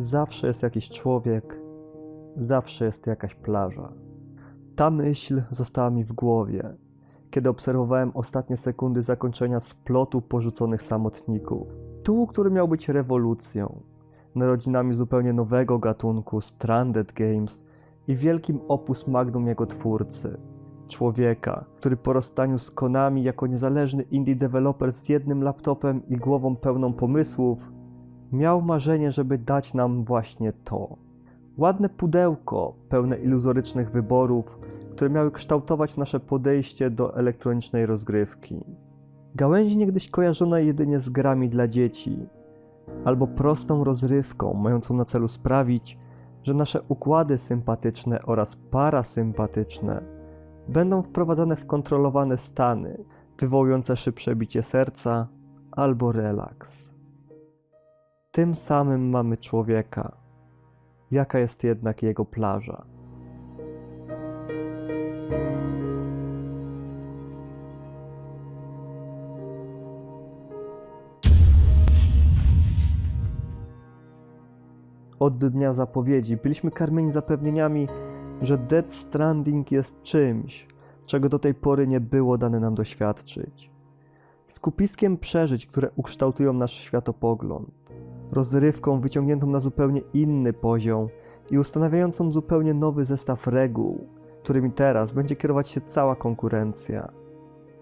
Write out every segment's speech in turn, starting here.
zawsze jest jakiś człowiek, zawsze jest jakaś plaża. Ta myśl została mi w głowie, kiedy obserwowałem ostatnie sekundy zakończenia splotu porzuconych samotników. Tu, który miał być rewolucją, narodzinami zupełnie nowego gatunku Stranded Games i wielkim opus magnum jego twórcy. Człowieka, który po rozstaniu z Konami jako niezależny indie developer z jednym laptopem i głową pełną pomysłów, miał marzenie, żeby dać nam właśnie to. Ładne pudełko, pełne iluzorycznych wyborów, które miały kształtować nasze podejście do elektronicznej rozgrywki. Gałęzi niegdyś kojarzone jedynie z grami dla dzieci, albo prostą rozrywką, mającą na celu sprawić, że nasze układy sympatyczne oraz parasympatyczne będą wprowadzane w kontrolowane stany, wywołujące szybsze bicie serca albo relaks. Tym samym mamy człowieka. Jaka jest jednak jego plaża? Od dnia zapowiedzi byliśmy karmieni zapewnieniami, że Dead Stranding jest czymś, czego do tej pory nie było dane nam doświadczyć. Skupiskiem przeżyć, które ukształtują nasz światopogląd, rozrywką wyciągniętą na zupełnie inny poziom i ustanawiającą zupełnie nowy zestaw reguł, którymi teraz będzie kierować się cała konkurencja.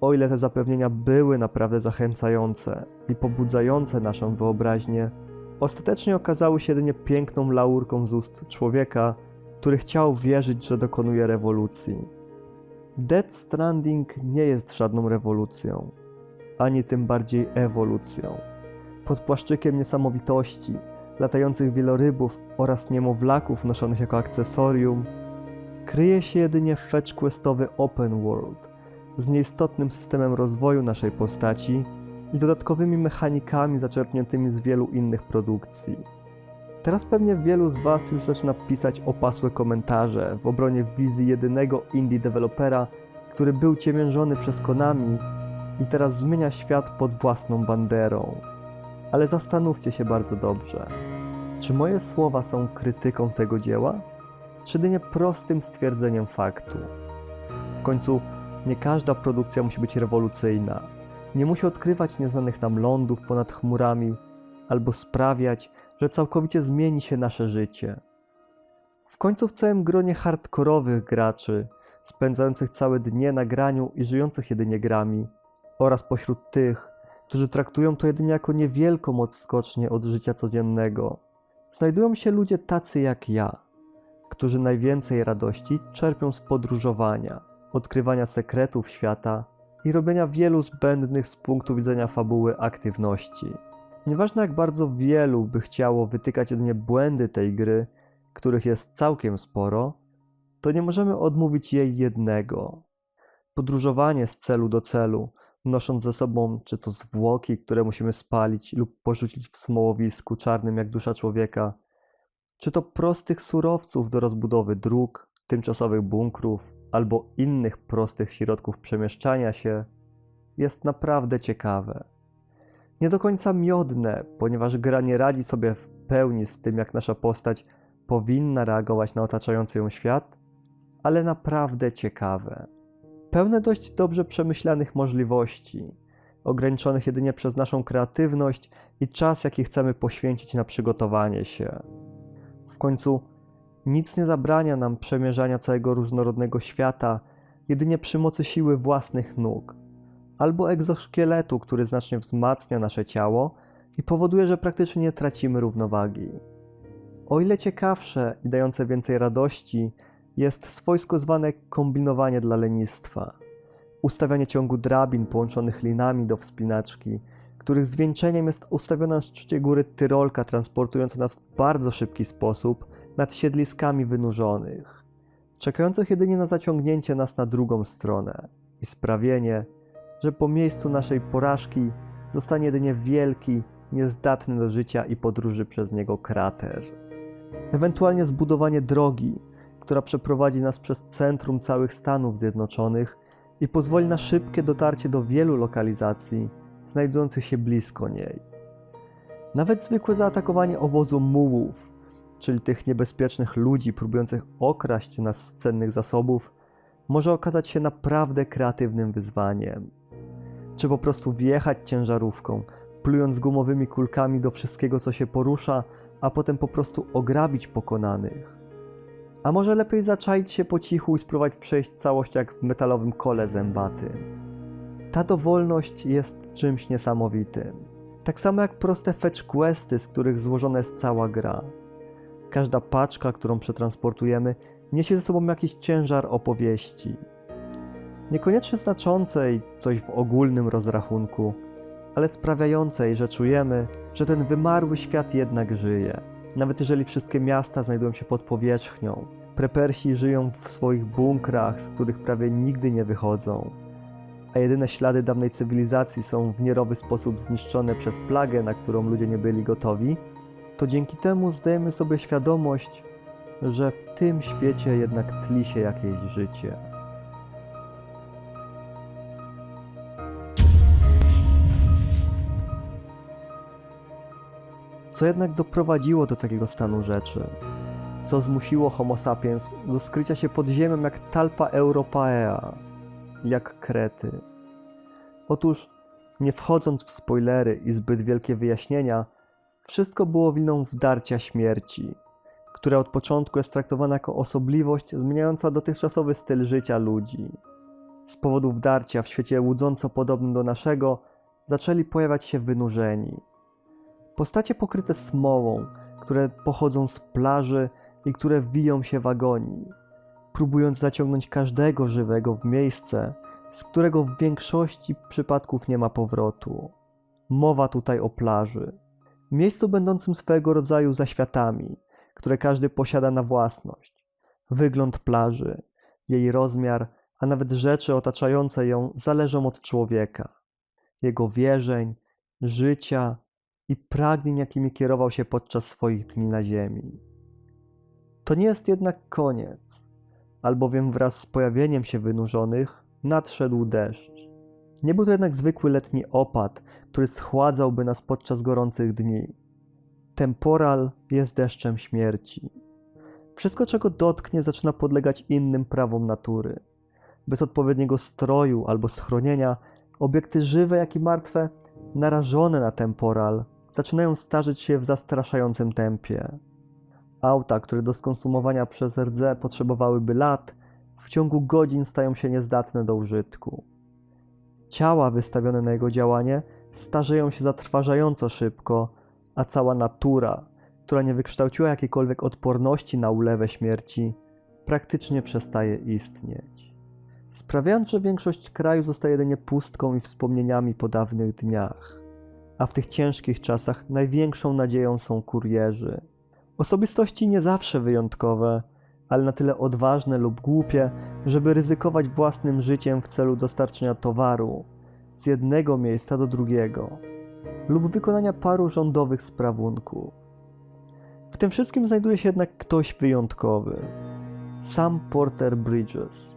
O ile te zapewnienia były naprawdę zachęcające i pobudzające naszą wyobraźnię, ostatecznie okazały się jedynie piękną laurką z ust człowieka, który chciał wierzyć, że dokonuje rewolucji. Dead Stranding nie jest żadną rewolucją, ani tym bardziej ewolucją. Pod płaszczykiem niesamowitości, latających wielorybów oraz niemowlaków noszonych jako akcesorium, kryje się jedynie fetch questowy open world z nieistotnym systemem rozwoju naszej postaci i dodatkowymi mechanikami zaczerpniętymi z wielu innych produkcji. Teraz pewnie wielu z Was już zaczyna pisać opasłe komentarze w obronie wizji jedynego indie dewelopera, który był ciemiężony przez Konami i teraz zmienia świat pod własną banderą. Ale zastanówcie się bardzo dobrze. Czy moje słowa są krytyką tego dzieła, czy jedynie prostym stwierdzeniem faktu? W końcu nie każda produkcja musi być rewolucyjna. Nie musi odkrywać nieznanych nam lądów ponad chmurami albo sprawiać, że całkowicie zmieni się nasze życie. W końcu w całym gronie hardkorowych graczy, spędzających całe dnie na graniu i żyjących jedynie grami, oraz pośród tych, którzy traktują to jedynie jako niewielką odskocznię od życia codziennego, znajdują się ludzie tacy jak ja, którzy najwięcej radości czerpią z podróżowania, odkrywania sekretów świata i robienia wielu zbędnych z punktu widzenia fabuły aktywności. Nieważne jak bardzo wielu by chciało wytykać jedynie błędy tej gry, których jest całkiem sporo, to nie możemy odmówić jej jednego. Podróżowanie z celu do celu, nosząc ze sobą czy to zwłoki, które musimy spalić lub porzucić w smołowisku czarnym jak dusza człowieka, czy to prostych surowców do rozbudowy dróg, tymczasowych bunkrów albo innych prostych środków przemieszczania się, jest naprawdę ciekawe. Nie do końca miodne, ponieważ gra nie radzi sobie w pełni z tym, jak nasza postać powinna reagować na otaczający ją świat, ale naprawdę ciekawe. Pełne dość dobrze przemyślanych możliwości, ograniczonych jedynie przez naszą kreatywność i czas, jaki chcemy poświęcić na przygotowanie się. W końcu nic nie zabrania nam przemierzania całego różnorodnego świata jedynie przy mocy siły własnych nóg, albo egzoszkieletu, który znacznie wzmacnia nasze ciało i powoduje, że praktycznie nie tracimy równowagi. O ile ciekawsze i dające więcej radości jest swojsko zwane kombinowanie dla lenistwa, ustawianie ciągu drabin połączonych linami do wspinaczki, których zwieńczeniem jest ustawiona na szczycie góry Tyrolka transportująca nas w bardzo szybki sposób nad siedliskami wynurzonych, czekających jedynie na zaciągnięcie nas na drugą stronę i sprawienie, że po miejscu naszej porażki zostanie jedynie wielki, niezdatny do życia i podróży przez niego krater. Ewentualnie zbudowanie drogi, która przeprowadzi nas przez centrum całych Stanów Zjednoczonych i pozwoli na szybkie dotarcie do wielu lokalizacji znajdujących się blisko niej. Nawet zwykłe zaatakowanie obozu mułów czyli tych niebezpiecznych ludzi próbujących okraść nas z cennych zasobów, może okazać się naprawdę kreatywnym wyzwaniem. Czy po prostu wjechać ciężarówką, plując gumowymi kulkami do wszystkiego, co się porusza, a potem po prostu ograbić pokonanych? A może lepiej zaczaić się po cichu i spróbować przejść całość jak w metalowym kole zębatym? Ta dowolność jest czymś niesamowitym. Tak samo jak proste fetch questy, z których złożona jest cała gra. Każda paczka, którą przetransportujemy, niesie ze sobą jakiś ciężar opowieści. Niekoniecznie znaczącej coś w ogólnym rozrachunku, ale sprawiającej, że czujemy, że ten wymarły świat jednak żyje. Nawet jeżeli wszystkie miasta znajdują się pod powierzchnią, prepersi żyją w swoich bunkrach, z których prawie nigdy nie wychodzą, a jedyne ślady dawnej cywilizacji są w nierowy sposób zniszczone przez plagę, na którą ludzie nie byli gotowi, to dzięki temu zdajemy sobie świadomość, że w tym świecie jednak tli się jakieś życie. Co jednak doprowadziło do takiego stanu rzeczy? Co zmusiło Homo sapiens do skrycia się pod ziemią jak talpa Europaea, jak krety? Otóż, nie wchodząc w spoilery i zbyt wielkie wyjaśnienia, wszystko było winą wdarcia śmierci, która od początku jest traktowana jako osobliwość zmieniająca dotychczasowy styl życia ludzi. Z powodu wdarcia w świecie łudząco podobnym do naszego zaczęli pojawiać się wynurzeni. Postacie pokryte smołą, które pochodzą z plaży i które wiją się w agonii, próbując zaciągnąć każdego żywego w miejsce, z którego w większości przypadków nie ma powrotu. Mowa tutaj o plaży. Miejscu będącym swego rodzaju zaświatami, które każdy posiada na własność. Wygląd plaży, jej rozmiar, a nawet rzeczy otaczające ją zależą od człowieka, jego wierzeń, życia i pragnień, jakimi kierował się podczas swoich dni na ziemi. To nie jest jednak koniec, albowiem wraz z pojawieniem się wynurzonych nadszedł deszcz. Nie był to jednak zwykły letni opad, który schładzałby nas podczas gorących dni. Temporal jest deszczem śmierci. Wszystko, czego dotknie, zaczyna podlegać innym prawom natury. Bez odpowiedniego stroju albo schronienia, obiekty żywe, jak i martwe, narażone na temporal, zaczynają starzeć się w zastraszającym tempie. Auta, które do skonsumowania przez rdze potrzebowałyby lat, w ciągu godzin stają się niezdatne do użytku. Ciała wystawione na jego działanie starzeją się zatrważająco szybko, a cała natura, która nie wykształciła jakiejkolwiek odporności na ulewę śmierci, praktycznie przestaje istnieć. Sprawiając, że większość kraju zostaje jedynie pustką i wspomnieniami po dawnych dniach. A w tych ciężkich czasach największą nadzieją są kurierzy. Osobistości nie zawsze wyjątkowe, ale na tyle odważne lub głupie, żeby ryzykować własnym życiem w celu dostarczenia towaru z jednego miejsca do drugiego lub wykonania paru rządowych sprawunków. W tym wszystkim znajduje się jednak ktoś wyjątkowy. Sam Porter Bridges,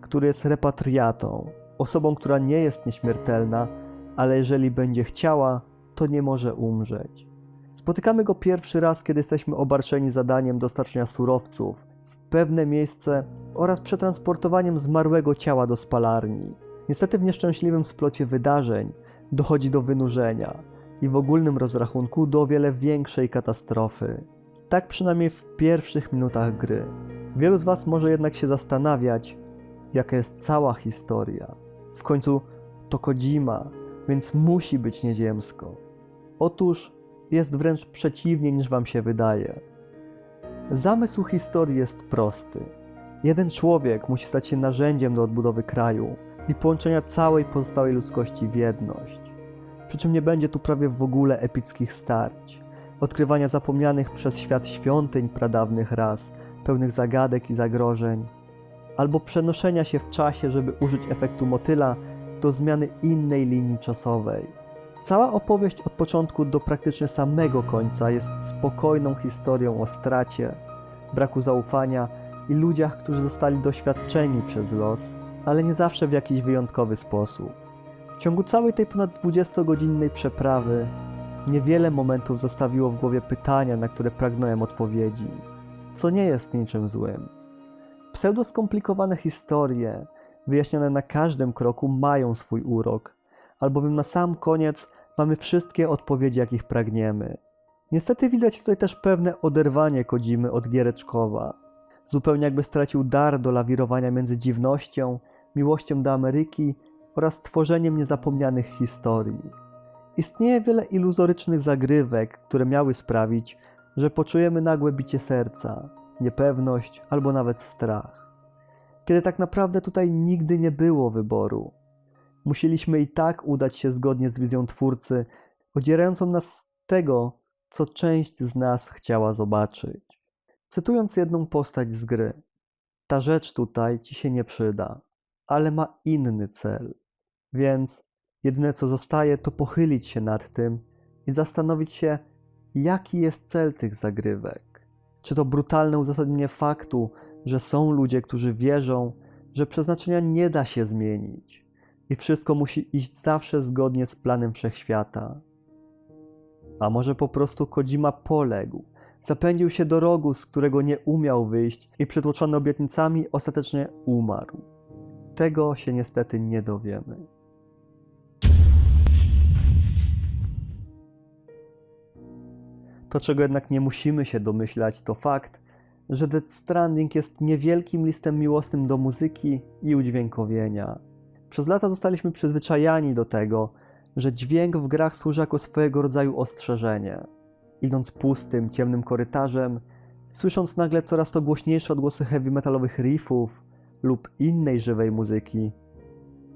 który jest repatriatą, osobą, która nie jest nieśmiertelna, ale jeżeli będzie chciała, to nie może umrzeć. Spotykamy go pierwszy raz, kiedy jesteśmy obarczeni zadaniem dostarczenia surowców w pewne miejsce oraz przetransportowaniem zmarłego ciała do spalarni. Niestety w nieszczęśliwym splocie wydarzeń dochodzi do wynurzenia i w ogólnym rozrachunku do o wiele większej katastrofy. Tak przynajmniej w pierwszych minutach gry. Wielu z Was może jednak się zastanawiać, jaka jest cała historia. W końcu to Kojima, więc musi być nieziemsko. Otóż jest wręcz przeciwnie niż Wam się wydaje. Zamysł historii jest prosty. Jeden człowiek musi stać się narzędziem do odbudowy kraju i połączenia całej pozostałej ludzkości w jedność. Przy czym nie będzie tu prawie w ogóle epickich starć, odkrywania zapomnianych przez świat świątyń pradawnych ras, pełnych zagadek i zagrożeń, albo przenoszenia się w czasie, żeby użyć efektu motyla do zmiany innej linii czasowej. Cała opowieść od początku do praktycznie samego końca jest spokojną historią o stracie, braku zaufania i ludziach, którzy zostali doświadczeni przez los, ale nie zawsze w jakiś wyjątkowy sposób. W ciągu całej tej ponad 20-godzinnej przeprawy niewiele momentów zostawiło w głowie pytania, na które pragnąłem odpowiedzi, co nie jest niczym złym. Pseudo skomplikowane historie, wyjaśnione na każdym kroku, mają swój urok, albowiem na sam koniec mamy wszystkie odpowiedzi, jakich pragniemy. Niestety widać tutaj też pewne oderwanie Kodzimy od Giereczkowa. Zupełnie jakby stracił dar do lawirowania między dziwnością, miłością do Ameryki oraz tworzeniem niezapomnianych historii. Istnieje wiele iluzorycznych zagrywek, które miały sprawić, że poczujemy nagłe bicie serca, niepewność albo nawet strach. Kiedy tak naprawdę tutaj nigdy nie było wyboru. Musieliśmy i tak udać się zgodnie z wizją twórcy, odzierającą nas z tego, co część z nas chciała zobaczyć. Cytując jedną postać z gry, ta rzecz tutaj ci się nie przyda, ale ma inny cel. Więc jedyne co zostaje, to pochylić się nad tym i zastanowić się, jaki jest cel tych zagrywek. Czy to brutalne uzasadnienie faktu, że są ludzie, którzy wierzą, że przeznaczenia nie da się zmienić i wszystko musi iść zawsze zgodnie z planem wszechświata. A może po prostu Kojima poległ, zapędził się do rogu, z którego nie umiał wyjść i przytłoczony obietnicami ostatecznie umarł. Tego się niestety nie dowiemy. To, czego jednak nie musimy się domyślać, to fakt, że Death Stranding jest niewielkim listem miłosnym do muzyki i udźwiękowienia. Przez lata zostaliśmy przyzwyczajani do tego, że dźwięk w grach służy jako swojego rodzaju ostrzeżenie. Idąc pustym, ciemnym korytarzem, słysząc nagle coraz to głośniejsze odgłosy heavy metalowych riffów lub innej żywej muzyki,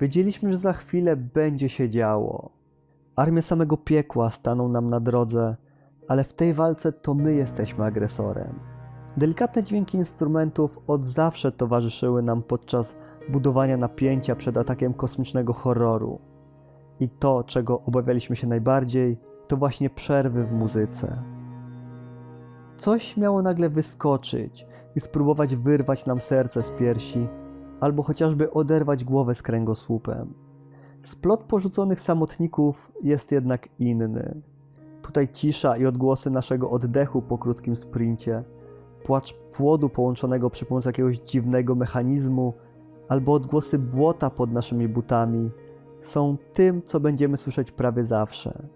wiedzieliśmy, że za chwilę będzie się działo. Armie samego piekła staną nam na drodze, ale w tej walce to my jesteśmy agresorem. Delikatne dźwięki instrumentów od zawsze towarzyszyły nam podczas budowania napięcia przed atakiem kosmicznego horroru. I to, czego obawialiśmy się najbardziej, to właśnie przerwy w muzyce. Coś miało nagle wyskoczyć i spróbować wyrwać nam serce z piersi, albo chociażby oderwać głowę z kręgosłupem. Splot porzuconych samotników jest jednak inny. Tutaj cisza i odgłosy naszego oddechu po krótkim sprincie, płacz płodu połączonego przy pomocy jakiegoś dziwnego mechanizmu, albo odgłosy błota pod naszymi butami są tym, co będziemy słyszeć prawie zawsze.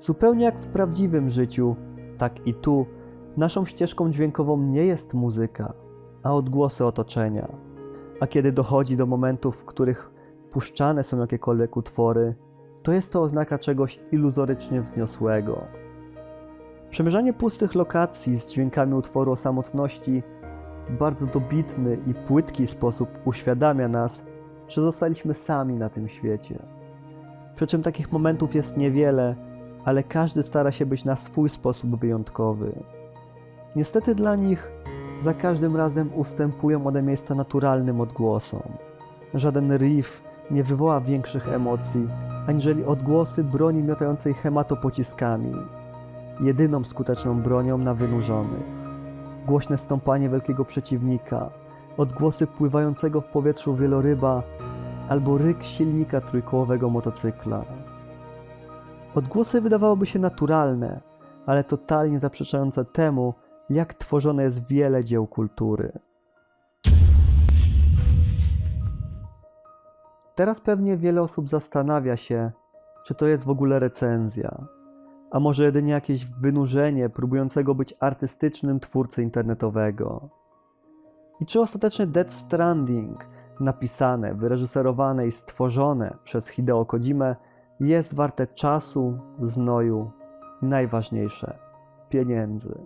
Zupełnie jak w prawdziwym życiu, tak i tu naszą ścieżką dźwiękową nie jest muzyka, a odgłosy otoczenia. A kiedy dochodzi do momentów, w których puszczane są jakiekolwiek utwory, to jest to oznaka czegoś iluzorycznie wzniosłego. Przemierzanie pustych lokacji z dźwiękami utworu o samotności w bardzo dobitny i płytki sposób uświadamia nas, że zostaliśmy sami na tym świecie. Przy czym takich momentów jest niewiele, ale każdy stara się być na swój sposób wyjątkowy. Niestety dla nich za każdym razem ustępują one miejsca naturalnym odgłosom. Żaden riff nie wywoła większych emocji, aniżeli odgłosy broni miotającej hematopociskami, jedyną skuteczną bronią na wynurzonych. Głośne stąpanie wielkiego przeciwnika, odgłosy pływającego w powietrzu wieloryba albo ryk silnika trójkołowego motocykla. Odgłosy wydawałoby się naturalne, ale totalnie zaprzeczające temu, jak tworzone jest wiele dzieł kultury. Teraz pewnie wiele osób zastanawia się, czy to jest w ogóle recenzja, a może jedynie jakieś wynurzenie próbującego być artystycznym twórcy internetowego. I czy ostatecznie Dead Stranding, napisane, wyreżyserowane i stworzone przez Hideo Kojimę, jest warte czasu, znoju i najważniejsze pieniędzy.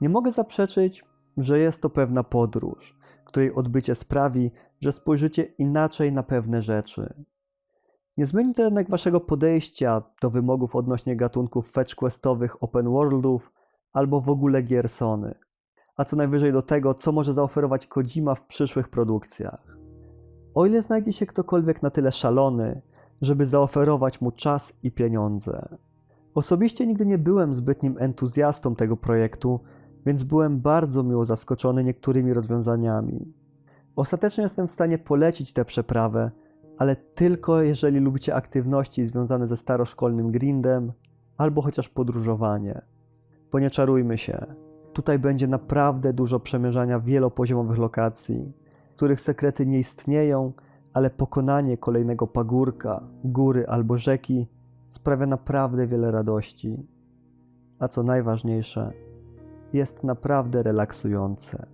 Nie mogę zaprzeczyć, że jest to pewna podróż, której odbycie sprawi, że spojrzycie inaczej na pewne rzeczy. Nie zmieni to jednak waszego podejścia do wymogów odnośnie gatunków fetch questowych open worldów albo w ogóle gier Sony, a co najwyżej do tego, co może zaoferować Kojima w przyszłych produkcjach. O ile znajdzie się ktokolwiek na tyle szalony, żeby zaoferować mu czas i pieniądze. Osobiście nigdy nie byłem zbytnim entuzjastą tego projektu, więc byłem bardzo miło zaskoczony niektórymi rozwiązaniami. Ostatecznie jestem w stanie polecić tę przeprawę, ale tylko jeżeli lubicie aktywności związane ze staroszkolnym grindem albo chociaż podróżowanie. Bo nie czarujmy się, tutaj będzie naprawdę dużo przemierzania wielopoziomowych lokacji, których sekrety nie istnieją, ale pokonanie kolejnego pagórka, góry albo rzeki sprawia naprawdę wiele radości. A co najważniejsze, jest naprawdę relaksujące.